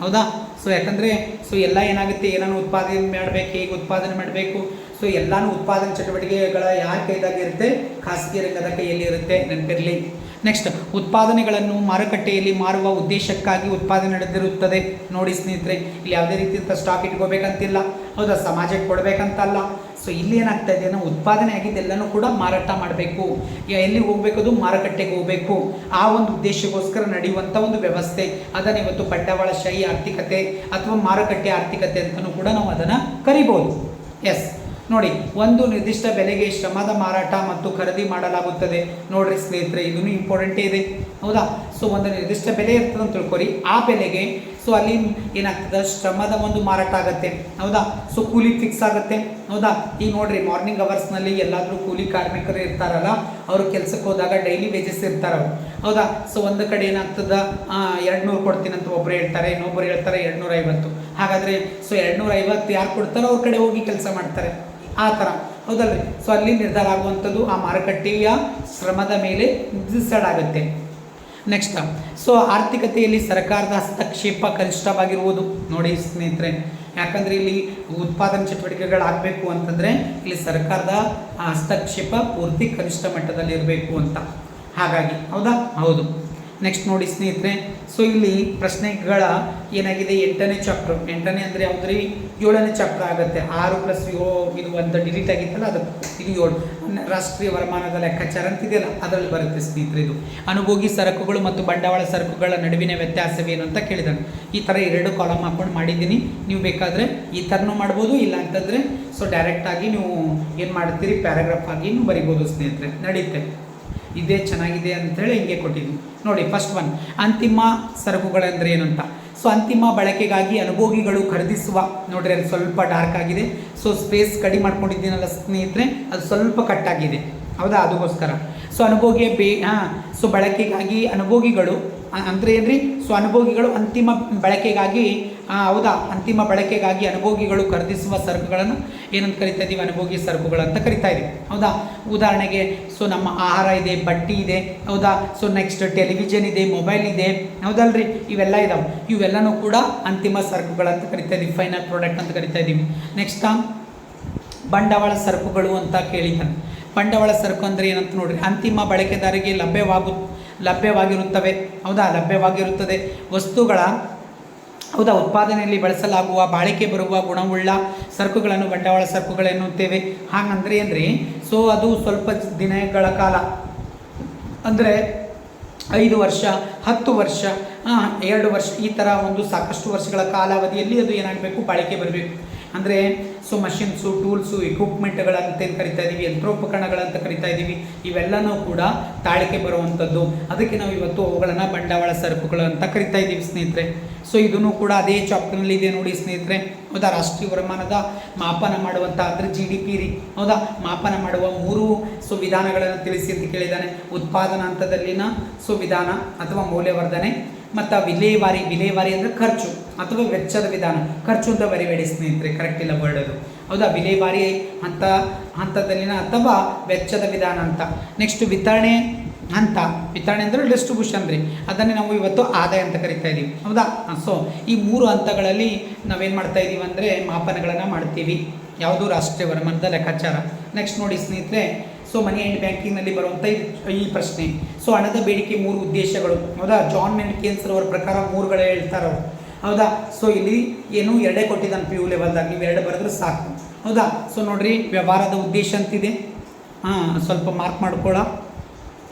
[SPEAKER 1] ಹೌದಾ? ಸೊ ಯಾಕಂದರೆ ಸೊ ಎಲ್ಲ ಏನಾಗುತ್ತೆ? ಏನನ್ನು ಉತ್ಪಾದನೆ ಮಾಡಬೇಕು, ಹೇಗೆ ಉತ್ಪಾದನೆ ಮಾಡಬೇಕು? ಸೊ ಎಲ್ಲಾನು ಉತ್ಪಾದನೆ ಚಟುವಟಿಕೆಗಳ ಯಾರ ಕೈದಾಗಿರುತ್ತೆ ಖಾಸಗಿ ರಂಗದ ಕೈಯಲ್ಲಿ ಇರುತ್ತೆ. ನೆನಪಿರಲಿ. ನೆಕ್ಸ್ಟ್ ಉತ್ಪಾದನೆಗಳನ್ನು ಮಾರುಕಟ್ಟೆಯಲ್ಲಿ ಮಾರುವ ಉದ್ದೇಶಕ್ಕಾಗಿ ಉತ್ಪಾದನೆ ನಡೆದಿರುತ್ತದೆ. ನೋಡಿ ಸ್ನೇಹಿತರೆ, ಇಲ್ಲಿ ಯಾವುದೇ ರೀತಿಯಂಥ ಸ್ಟಾಕ್ ಇಟ್ಕೋಬೇಕಂತಿಲ್ಲ. ಹೌದಾ? ಸಮಾಜಕ್ಕೆ ಕೊಡಬೇಕಂತಲ್ಲ. ಸೊ ಇಲ್ಲಿ ಏನಾಗ್ತಾ ಇದೆ ನಾವು ಉತ್ಪಾದನೆ ಆಗಿದ್ದೆಲ್ಲನೂ ಕೂಡ ಮಾರಾಟ ಮಾಡಬೇಕು. ಎಲ್ಲಿ ಹೋಗ್ಬೇಕು ಅದು? ಮಾರುಕಟ್ಟೆಗೆ ಹೋಗಬೇಕು. ಆ ಒಂದು ಉದ್ದೇಶಕ್ಕೋಸ್ಕರ ನಡೆಯುವಂಥ ಒಂದು ವ್ಯವಸ್ಥೆ. ಅದನ್ನು ಇವತ್ತು ಬಂಡವಾಳಶಾಹಿ ಆರ್ಥಿಕತೆ ಅಥವಾ ಮಾರುಕಟ್ಟೆ ಆರ್ಥಿಕತೆ ಅಂತಲೂ ಕೂಡ ನಾವು ಅದನ್ನು ಕರಿಬೋದು. ಎಸ್ ನೋಡಿ, ಒಂದು ನಿರ್ದಿಷ್ಟ ಬೆಲೆಗೆ ಶ್ರಮದ ಮಾರಾಟ ಮತ್ತು ಖರೀದಿ ಮಾಡಲಾಗುತ್ತದೆ. ನೋಡ್ರಿ ಸ್ನೇಹಿತರೆ, ಇದನ್ನು ಇಂಪಾರ್ಟೆಂಟೇ ಇದೆ. ಹೌದಾ? ಸೊ ಒಂದು ನಿರ್ದಿಷ್ಟ ಬೆಲೆ ಇರ್ತದೆ ಅಂತ ತಿಳ್ಕೊರಿ. ಆ ಬೆಲೆಗೆ ಸೊ ಅಲ್ಲಿ ಏನಾಗ್ತದೆ? ಶ್ರಮದ ಒಂದು ಮಾರಾಟ ಆಗುತ್ತೆ. ಹೌದಾ? ಸೊ ಕೂಲಿ ಫಿಕ್ಸ್ ಆಗುತ್ತೆ. ಹೌದಾ? ಈಗ ನೋಡ್ರಿ ಮಾರ್ನಿಂಗ್ ಅವರ್ಸ್ನಲ್ಲಿ ಎಲ್ಲಾದರೂ ಕೂಲಿ ಕಾರ್ಮಿಕರು ಇರ್ತಾರಲ್ಲ, ಅವರು ಕೆಲಸಕ್ಕೆ ಹೋದಾಗ ಡೈಲಿ ವೇಜಸ್ ಇರ್ತಾರೆ ಹೌದಾ? ಸೊ ಒಂದು ಕಡೆ ಏನಾಗ್ತದ? ಎರಡು ನೂರು ಕೊಡ್ತೀನಿ ಅಂತ ಒಬ್ಬರು ಹೇಳ್ತಾರೆ ಇನ್ನೊಬ್ಬರು ಹೇಳ್ತಾರೆ ಎರಡು ನೂರ ಐವತ್ತು ಹಾಗಾದರೆ ಸೊ ಎರಡುನೂರ ಐವತ್ತು ಯಾರು ಕೊಡ್ತಾರೋ ಅವ್ರ ಕಡೆ ಹೋಗಿ ಕೆಲಸ ಮಾಡ್ತಾರೆ. ಆ ಥರ ಹೌದಲ್ರಿ? ಸೊ ಅಲ್ಲಿ ನಿರ್ಧಾರ ಆಗುವಂಥದ್ದು ಆ ಮಾರುಕಟ್ಟೆಯ ಶ್ರಮದ ಮೇಲೆ ಡಿಸೈಡ್ ಆಗುತ್ತೆ. ನೆಕ್ಸ್ಟ್ ಸೊ ಆರ್ಥಿಕತೆಯಲ್ಲಿ ಸರ್ಕಾರದ ಹಸ್ತಕ್ಷೇಪ ಕನಿಷ್ಠವಾಗಿರುವುದು. ನೋಡಿ ಸ್ನೇಹಿತರೆ, ಯಾಕಂದರೆ ಇಲ್ಲಿ ಉತ್ಪಾದನೆ ಚಟುವಟಿಕೆಗಳಾಗಬೇಕು ಅಂತಂದರೆ ಇಲ್ಲಿ ಸರ್ಕಾರದ ಹಸ್ತಕ್ಷೇಪ ಪೂರ್ತಿ ಕನಿಷ್ಠ ಮಟ್ಟದಲ್ಲಿ ಇರಬೇಕು ಅಂತ. ಹಾಗಾಗಿ, ಹೌದಾ? ಹೌದು. ನೆಕ್ಸ್ಟ್ ನೋಡಿ ಸ್ನೇಹಿತರೆ ಸೊ ಇಲ್ಲಿ ಪ್ರಶ್ನೆಗಳ ಏನಾಗಿದೆ? ಎಂಟನೇ ಚಾಪ್ಟರ್ ಎಂಟನೇ ಅಂದರೆ ಯಾವುದ್ರಿ ಏಳನೇ ಚಾಪ್ಟರ್ ಆಗುತ್ತೆ. ಆರು ಪ್ಲಸ್ ಯೋ ಇದು ಒಂದು ಡಿಲೀಟ್ ಆಗಿತ್ತಲ್ಲ, ಅದು ಇದು ಏಳು. ರಾಷ್ಟ್ರೀಯ ವರಮಾನದ ಲೆಕ್ಕಾಚಾರ ಅಂತಿದೆಯಲ್ಲ ಅದರಲ್ಲಿ ಬರುತ್ತೆ ಸ್ನೇಹಿತರೆ ಇದು. ಅನುಭೋಗಿ ಸರಕುಗಳು ಮತ್ತು ಬಂಡವಾಳ ಸರಕುಗಳ ನಡುವಿನ ವ್ಯತ್ಯಾಸವೇನು ಅಂತ ಕೇಳಿದಾನೆ. ಈ ಥರ ಎರಡು ಕಾಲಮ್ ಹಾಕೊಂಡು ಮಾಡಿದ್ದೀನಿ. ನೀವು ಬೇಕಾದರೆ ಈ ಥರನೂ ಮಾಡ್ಬೋದು, ಇಲ್ಲ ಅಂತಂದರೆ ಸೊ ಡೈರೆಕ್ಟಾಗಿ ನೀವು ಏನು ಮಾಡ್ತೀರಿ? ಪ್ಯಾರಾಗ್ರಾಫ್ ಆಗಿ ಬರಿಬೋದು ಸ್ನೇಹಿತರೆ. ನಡೆಯುತ್ತೆ ಇದೇ ಚೆನ್ನಾಗಿದೆ ಅಂತೇಳಿ ಹಿಂಗೆ ಕೊಟ್ಟಿದ್ವಿ ನೋಡಿ ಫಸ್ಟ್ ಒನ್ ಅಂತಿಮ ಸರಕುಗಳೆಂದರೆ ಏನು ಅಂತ ಸೊ ಅಂತಿಮ ಬಳಕೆಗಾಗಿ ಅನುಭೋಗಿಗಳು ಖರೀದಿಸುವ, ನೋಡ್ರಿ ಅದು ಸ್ವಲ್ಪ ಡಾರ್ಕ್ ಆಗಿದೆ. ಸೊ ಸ್ಪೇಸ್ ಕಡಿಮೆ ಮಾಡ್ಕೊಂಡಿದ್ದೀನಲ್ಲ ಸ್ನೇಹಿತರೆ, ಅದು ಸ್ವಲ್ಪ ಕಟ್ ಆಗಿದೆ. ಹೌದಾ? ಅದಕ್ಕೋಸ್ಕರ. ಸೊ ಅನುಭೋಗಿಯ ಬೇ, ಹಾಂ ಸೊ ಬಳಕೆಗಾಗಿ ಅನುಭೋಗಿಗಳು ಅಂದರೆ ಏನು ಏನ್ರಿ? ಸೊ ಅನುಭೋಗಿಗಳು ಅಂತಿಮ ಬಳಕೆಗಾಗಿ ಹೌದಾ? ಅಂತಿಮ ಬಳಕೆಗಾಗಿ ಅನುಭೋಗಿಗಳು ಖರೀದಿಸುವ ಸರಕುಗಳನ್ನು ಏನಂತ ಕರಿತಾ ಇದ್ದೀವಿ ಅನುಭೋಗಿ ಅಂತ ಕರಿತಾ ಇದ್ದೀವಿ ಹೌದಾ? ಉದಾಹರಣೆಗೆ ಸೊ ನಮ್ಮ ಆಹಾರ ಇದೆ, ಬಟ್ಟೆ ಇದೆ, ಹೌದಾ? ಸೊ ನೆಕ್ಸ್ಟ್ ಟೆಲಿವಿಷನ್ ಇದೆ ಮೊಬೈಲ್ ಇದೆ, ಹೌದಲ್ರಿ? ಇವೆಲ್ಲ ಇದಾವೆ. ಇವೆಲ್ಲನೂ ಕೂಡ ಅಂತಿಮ ಸರಕುಗಳಂತ ಕರಿತಾ ಇದ್ದೀವಿ ಫೈನಲ್ ಪ್ರಾಡಕ್ಟ್ ಅಂತ ಕರಿತಾ ಇದ್ದೀವಿ ನೆಕ್ಸ್ಟ್ ಬಂಡವಾಳ ಸರಕುಗಳು ಅಂತ ಕೇಳಿದ್ದಾನೆ. ಬಂಡವಾಳ ಸರಕು ಅಂದರೆ ಏನಂತ ನೋಡ್ರಿ? ಅಂತಿಮ ಬಳಕೆದಾರರಿಗೆ ಲಭ್ಯವಾಗು, ಲಭ್ಯವಾಗಿರುತ್ತವೆ. ಹೌದಾ? ಲಭ್ಯವಾಗಿರುತ್ತದೆ. ವಸ್ತುಗಳ ಹೌದಾ? ಉತ್ಪಾದನೆಯಲ್ಲಿ ಬಳಸಲಾಗುವ ಬಾಳಿಕೆ ಬರುವ ಗುಣವುಳ್ಳ ಸರಕುಗಳನ್ನು, ಬಂಡವಾಳ ಸರಕುಗಳು ಎನ್ನುತ್ತೇವೆ. ಹಾಗಂದ್ರೆ ಏನ್ರಿ? ಸೊ ಅದು ಸ್ವಲ್ಪ ದಿನಗಳ ಕಾಲ. ಅಂದರೆ ಐದು ವರ್ಷ, ಹತ್ತು ವರ್ಷ ಎರಡು ವರ್ಷ, ಈ ಥರ ಒಂದು ಸಾಕಷ್ಟು ವರ್ಷಗಳ ಕಾಲಾವಧಿಯಲ್ಲಿ ಅದು ಏನಾಗಬೇಕು? ಬಾಳಿಕೆ ಬರಬೇಕು. ಅಂದರೆ ಸೊ ಮಷಿನ್ಸು ಟೂಲ್ಸು ಇಕ್ವಿಪ್ಮೆಂಟ್ಗಳಂತ ಏನು ಕರಿತಾ ಇದ್ದೀವಿ ಯಂತ್ರೋಪಕರಣಗಳಂತ ಕರಿತಾ ಇದ್ದೀವಿ ಇವೆಲ್ಲನೂ ಕೂಡ ತಾಳಿಕೆ ಬರುವಂಥದ್ದು ಅದಕ್ಕೆ ನಾವು ಇವತ್ತು ಅವುಗಳನ್ನು ಬಂಡವಾಳ ಸರಕುಗಳು ಅಂತ ಕರಿತಾ ಇದ್ದೀವಿ ಸ್ನೇಹಿತರೆ. ಸೊ ಇದನ್ನು ಕೂಡ ಅದೇ ಚಾಪ್ಟರ್ನಲ್ಲಿ ಇದೆ ನೋಡಿ ಸ್ನೇಹಿತರೆ. ಹೌದಾ? ರಾಷ್ಟ್ರೀಯ ವರಮಾನದ ಮಾಪನ ಮಾಡುವಂಥ ಅಂದರೆ ಜಿ ಡಿ ಪಿ ರೀ. ಹೌದಾ? ಮಾಪನ ಮಾಡುವ ಮೂರು ಸೊ ವಿಧಾನಗಳನ್ನು ತಿಳಿಸಿ ಅಂತ ಕೇಳಿದ್ದಾನೆ. ಉತ್ಪಾದನಾ ಹಂತದಲ್ಲಿನ ಸೊ ವಿಧಾನ ಅಥವಾ ಮೌಲ್ಯವರ್ಧನೆ ಮತ್ತು ವಿಲೇವಾರಿ ವಿಲೇವಾರಿ ಅಂದರೆ ಖರ್ಚು ಅಥವಾ ವೆಚ್ಚದ ವಿಧಾನ. ಖರ್ಚು ಅಂತ ಬರಿಬೇಡಿ ಸ್ನೇಹಿತರೆ ಕರೆಕ್ಟ್ ಇಲ್ಲ ವರ್ಡ್ ಅದು. ಹೌದಾ? ವಿಲೇವಾರಿ ಹಂತ ಹಂತದಲ್ಲಿನ ಅಥವಾ ವೆಚ್ಚದ ವಿಧಾನ ಅಂತ. ನೆಕ್ಸ್ಟ್ ವಿತರಣೆ ಹಂತ ವಿತರಣೆ ಅಂದರೆ ಡಿಸ್ಟ್ರಿಬ್ಯೂಷನ್ ರೀ. ಅದನ್ನೇ ನಾವು ಇವತ್ತು ಆದಾಯ ಅಂತ ಕರಿತಾ ಇದ್ದೀವಿ ಹೌದಾ? ಸೊ ಈ ಮೂರು ಹಂತಗಳಲ್ಲಿ ನಾವೇನು ಮಾಡ್ತಾ ಇದ್ದೀವಿ ಅಂದರೆ ಮಾಪನಗಳನ್ನು ಮಾಡ್ತೀವಿ. ಯಾವುದು ರಾಷ್ಟ್ರೀಯ ವರಮಾನದ ಲೆಕ್ಕಾಚಾರ. ನೆಕ್ಸ್ಟ್ ನೋಡಿ ಸ್ನೇಹಿತರೆ ಸೊ ಮನಿ ಆ್ಯಂಡ್ ಬ್ಯಾಂಕಿಂಗ್ನಲ್ಲಿ ಬರುವಂಥ ಈ- ಪ್ರಶ್ನೆ. ಸೊ ಹಣದ ಬೇಡಿಕೆ ಮೂರು ಉದ್ದೇಶಗಳು. ಹೌದಾ? ಜಾನ್ ಮೆಂಡ್ ಕೇನ್ಸರ್ ಅವರ ಪ್ರಕಾರ ಮೂರುಗಳೇ ಹೇಳ್ತಾರೆ ಅವರು ಹೌದಾ? ಸೊ ಇಲ್ಲಿ ಏನು ಎರಡೇ ಕೊಟ್ಟಿದ್ದಾನೆ ಪಿ ಯು ಲೆವೆಲ್ದಾಗ ನೀವು ಎರಡು ಬರೆದ್ರೆ ಸಾಕು. ಹೌದಾ? ಸೊ ನೋಡಿರಿ, ವ್ಯವಹಾರದ ಉದ್ದೇಶ ಅಂತಿದೆ. ಹಾಂ, ಸ್ವಲ್ಪ ಮಾರ್ಕ್ ಮಾಡ್ಕೊಳ್ಳ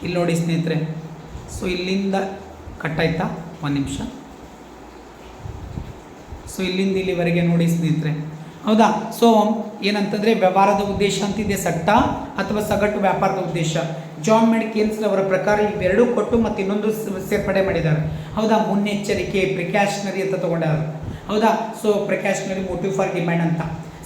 [SPEAKER 1] ಇಲ್ಲಿ ನೋಡಿ ಸ್ನೇಹಿತರೆ. ಸೊ ಇಲ್ಲಿಂದ ಕಟ್ಟಾಯ್ತಾ ಒಂದು ನಿಮಿಷ. ಸೊ ಇಲ್ಲಿಂದ ಇಲ್ಲಿವರೆಗೆ ನೋಡಿ ಸ್ನೇಹಿತರೆ. ಹೌದಾ? ಸೊ ಏನಂತಂದರೆ ವ್ಯವಹಾರದ ಉದ್ದೇಶ ಅಂತಿದೆ ಸಟ್ಟ ಅಥವಾ ಸಗಟು ವ್ಯಾಪಾರದ ಉದ್ದೇಶ. ಜಾನ್ ಮೆಡ್ ಕೇನ್ಸ್ ಅವರ ಪ್ರಕಾರ ಇವೆರಡೂ ಕೊಟ್ಟು ಮತ್ತು ಇನ್ನೊಂದು ಸೇರ್ಪಡೆ ಮಾಡಿದ್ದಾರೆ. ಹೌದಾ? ಮುನ್ನೆಚ್ಚರಿಕೆ ಪ್ರಿಕಾಷನರಿ ಅಂತ ತಗೊಂಡಾರ. ಹೌದಾ? So precautionary motive for demand ಅಂತ.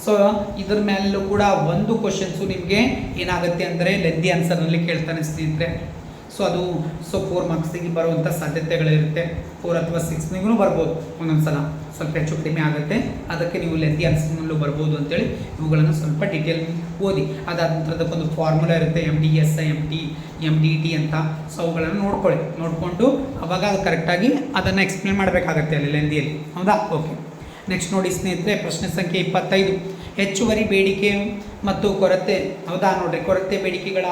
[SPEAKER 1] ಸೊ ಇದ್ರ ಮೇಲೂ ಕೂಡ ಒಂದು ಕ್ವಶನ್ಸು ನಿಮಗೆ ಏನಾಗುತ್ತೆ ಅಂದರೆ ಲೆದ್ದಿ ಆನ್ಸರ್ನಲ್ಲಿ ಕೇಳ್ತಾನೆ ಸ್ನೇಹಿತರೆ. ಸೊ ಅದು ಸೊ ಫೋರ್ ಮಾರ್ಕ್ಸಿಗೆ ಬರುವಂಥ ಸಾಧ್ಯತೆಗಳಿರುತ್ತೆ. ಫೋರ್ ಅಥವಾ ಸಿಕ್ಸ್ನಿಗೂ ಬರ್ಬೋದು ಒಂದೊಂದು ಸಲ ಸ್ವಲ್ಪ ಹೆಚ್ಚು ಕಡಿಮೆ ಆಗುತ್ತೆ. ಅದಕ್ಕೆ ನೀವು ಲೆಂದಿ ಆನ್ಸರ್ನಲ್ಲೂ ಬರ್ಬೋದು ಅಂತೇಳಿ ಇವುಗಳನ್ನು ಸ್ವಲ್ಪ ಡೀಟೇಲ್ ಓದಿ. ಅದಾದ ನಂತರದಕ್ಕೊಂದು ಫಾರ್ಮುಲಾ ಇರುತ್ತೆ M D S M T M D T ಅಂತ. ಸೊ ಅವುಗಳನ್ನು ನೋಡ್ಕೊಳ್ಳಿ. ನೋಡಿಕೊಂಡು ಅವಾಗ ಅದು ಕರೆಕ್ಟಾಗಿ ಅದನ್ನು ಎಕ್ಸ್ಪ್ಲೇನ್ ಮಾಡಬೇಕಾಗತ್ತೆ ಅಲ್ಲಿ ಲೆಂದಿಯಲ್ಲಿ ಹೌದಾ? ಓಕೆ ನೆಕ್ಸ್ಟ್ ನೋಡಿ ಸ್ನೇಹಿತರೆ, ಪ್ರಶ್ನೆ ಸಂಖ್ಯೆ ಇಪ್ಪತ್ತೈದು. ಹೆಚ್ಚುವರಿ ಬೇಡಿಕೆ ಮತ್ತು ಕೊರತೆ, ಹೌದಾ ನೋಡ್ರಿ? ಕೊರತೆ ಬೇಡಿಕೆಗಳ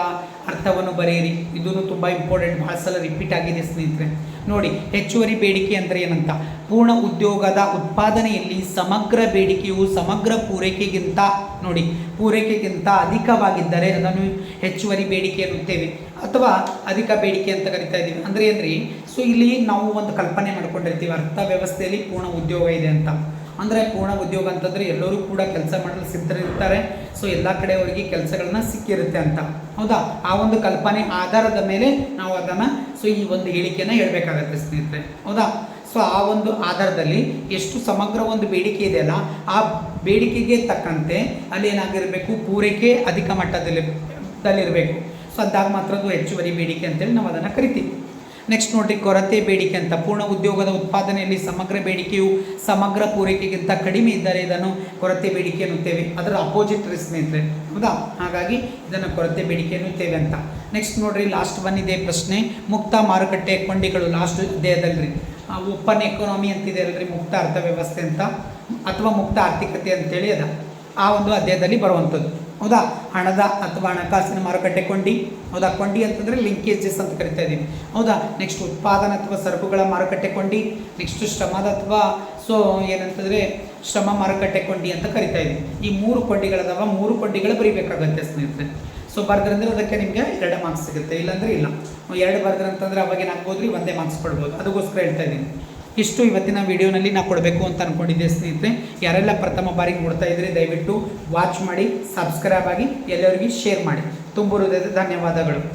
[SPEAKER 1] ಅರ್ಥವನ್ನು ಬರೆಯಿರಿ. ಇದೂ ತುಂಬ ಇಂಪಾರ್ಟೆಂಟ್ ಭಾಳ ಸಲ ರಿಪೀಟ್ ಆಗಿದೆ ಸ್ನೇಹಿತರೆ. ನೋಡಿ, ಹೆಚ್ಚುವರಿ ಬೇಡಿಕೆ ಅಂದರೆ ಏನಂತ? ಪೂರ್ಣ ಉದ್ಯೋಗದ ಉತ್ಪಾದನೆಯಲ್ಲಿ ಸಮಗ್ರ ಬೇಡಿಕೆಯು ಸಮಗ್ರ ಪೂರೈಕೆಗಿಂತ, ನೋಡಿ, ಪೂರೈಕೆಗಿಂತ ಅಧಿಕವಾಗಿದ್ದರೆ ಅದನ್ನು ಹೆಚ್ಚುವರಿ ಬೇಡಿಕೆ ಎನ್ನುತ್ತೇವೆ. ಅಥವಾ ಅಧಿಕ ಬೇಡಿಕೆ ಅಂತ ಕರಿತಾ ಇದ್ದೀವಿ. ಅಂದರೆ ಏನ್ರಿ? ಸೊ ಇಲ್ಲಿ ನಾವು ಒಂದು ಕಲ್ಪನೆ ಮಾಡ್ಕೊಂಡಿರ್ತೀವಿ. ಅರ್ಥ ವ್ಯವಸ್ಥೆಯಲ್ಲಿ ಪೂರ್ಣ ಉದ್ಯೋಗ ಇದೆ ಅಂತ. ಅಂದರೆ ಪೂರ್ಣ ಉದ್ಯೋಗ ಅಂತಂದರೆ ಎಲ್ಲರೂ ಕೂಡ ಕೆಲಸ ಮಾಡಲು ಸಿದ್ಧರಿರ್ತಾರೆ. ಸೊ ಎಲ್ಲ ಕಡೆ ಅವರಿಗೆ ಕೆಲಸಗಳನ್ನ ಸಿಕ್ಕಿರುತ್ತೆ ಅಂತ. ಹೌದಾ? ಆ ಒಂದು ಕಲ್ಪನೆ ಆಧಾರದ ಮೇಲೆ ನಾವು ಅದನ್ನು ಸೊ ಈ ಒಂದು ಹೇಳಿಕೆಯನ್ನು ಹೇಳಬೇಕಾಗತ್ತೆ ಸ್ನೇಹಿತರೆ. ಹೌದಾ? ಸೊ ಆ ಒಂದು ಆಧಾರದಲ್ಲಿ ಎಷ್ಟು ಸಮಗ್ರ ಒಂದು ಬೇಡಿಕೆ ಇದೆಯಲ್ಲ ಆ ಬೇಡಿಕೆಗೆ ತಕ್ಕಂತೆ ಅಲ್ಲಿ ಏನಾಗಿರಬೇಕು, ಪೂರೈಕೆ ಅಧಿಕ ಮಟ್ಟದಲ್ಲಿ ಇರಬೇಕು ಸೊ ಅದಾಗ ಮಾತ್ರ ಅದು ಹೆಚ್ಚುವರಿ ಬೇಡಿಕೆ ಅಂತೇಳಿ ನಾವು ಅದನ್ನು ಕರಿತೀವಿ. ನೆಕ್ಸ್ಟ್ ನೋಡ್ರಿ ಕೊರತೆ ಬೇಡಿಕೆ ಅಂತ. ಪೂರ್ಣ ಉದ್ಯೋಗದ ಉತ್ಪಾದನೆಯಲ್ಲಿ ಸಮಗ್ರ ಬೇಡಿಕೆಯು ಸಮಗ್ರ ಪೂರೈಕೆಗಿಂತ ಕಡಿಮೆ ಇದ್ದರೆ ಇದನ್ನು ಕೊರತೆ ಬೇಡಿಕೆ ಎನ್ನುತ್ತೇವೆ. ಅದರ ಅಪೋಸಿಟ್ ಸ್ನೇಹಿತರೆ. ಹೌದಾ? ಹಾಗಾಗಿ ಇದನ್ನು ಕೊರತೆ ಬೇಡಿಕೆ ಎನ್ನುತ್ತೇವೆ ಅಂತ. ನೆಕ್ಸ್ಟ್ ನೋಡ್ರಿ ಲಾಸ್ಟ್ ಬಂದಿದೆ ಪ್ರಶ್ನೆ. ಮುಕ್ತ ಮಾರುಕಟ್ಟೆ ಕೊಂಡಿಗಳು ಲಾಸ್ಟ್ ದೇಹದಲ್ಲಿ ಓಪನ್ ಎಕಾನಮಿ ಅಂತಿದೆ ಅಲ್ರಿ, ಮುಕ್ತ ಅರ್ಥವ್ಯವಸ್ಥೆ ಅಂತ. ಅಥವಾ ಮುಕ್ತ ಆರ್ಥಿಕತೆ ಅಂತೇಳಿ ಅದ. ಆ ಒಂದು ಅಧ್ಯಾಯದಲ್ಲಿ ಬರುವಂಥದ್ದು. ಹೌದಾ? ಹಣದ ಅಥವಾ ಹಣಕಾಸಿನ ಮಾರುಕಟ್ಟೆ ಕೊಂಡಿ ಹೌದಾ? ಕೊಂಡಿ ಅಂತಂದರೆ ಲಿಂಕೇಜಸ್ ಅಂತ ಕರಿತಾ ಇದ್ದೀವಿ ಹೌದಾ? ನೆಕ್ಸ್ಟ್ ಉತ್ಪಾದನೆ ಅಥವಾ ಸರಕುಗಳ ಮಾರುಕಟ್ಟೆ ಕೊಂಡಿ ನೆಕ್ಸ್ಟ್ ಶ್ರಮದ ಅಥವಾ ಸೊ ಏನಂತಂದರೆ ಶ್ರಮ ಮಾರುಕಟ್ಟೆ ಕೊಂಡಿ ಅಂತ ಕರಿತಾ ಇದ್ದೀವಿ ಈ ಮೂರು ಕೊಂಡಿಗಳದಾವ, ಮೂರು ಕೊಂಡಿಗಳು ಬರೀಬೇಕಾಗತ್ತೆ ಸ್ನೇಹಿತರೆ. ಸೊ ಬರ್ದ್ರಂದ್ರೆ ಅದಕ್ಕೆ ನಿಮಗೆ ಎರಡು ಮಾರ್ಕ್ಸ್ ಸಿಗುತ್ತೆ. ಇಲ್ಲಾಂದ್ರೆ ಇಲ್ಲ. ಎರಡು ಬರ್ದ್ರಂತಂದ್ರೆ ಅವಾಗ ಏನಾಗ್ಬೋದು ರೀ ಒಂದೇ ಮಾರ್ಕ್ಸ್ ಕೊಡ್ಬೋದು. ಅದಕ್ಕೋಸ್ಕರ ಹೇಳ್ತಾ ಇದ್ದೀನಿ. ಇಷ್ಟು ಇವತ್ತಿನ ವಿಡಿಯೋನಲ್ಲಿ ನಾ ಕೊಡಬೇಕು ಅಂತ ಅಂದ್ಕೊಂಡಿದ್ದೆ ಸ್ನೇಹಿತರೆ. ಯಾರೆಲ್ಲ ಪ್ರಥಮ ಬಾರಿಗೆ ನೋಡ್ತಾ ಇದ್ರೆ, ದಯವಿಟ್ಟು ವಾಚ್ ಮಾಡಿ ಸಬ್ಸ್ಕ್ರೈಬ್ ಆಗಿ ಎಲ್ಲರಿಗೂ ಶೇರ್ ಮಾಡಿ. ತುಂಬ ಧನ್ಯವಾದಗಳು.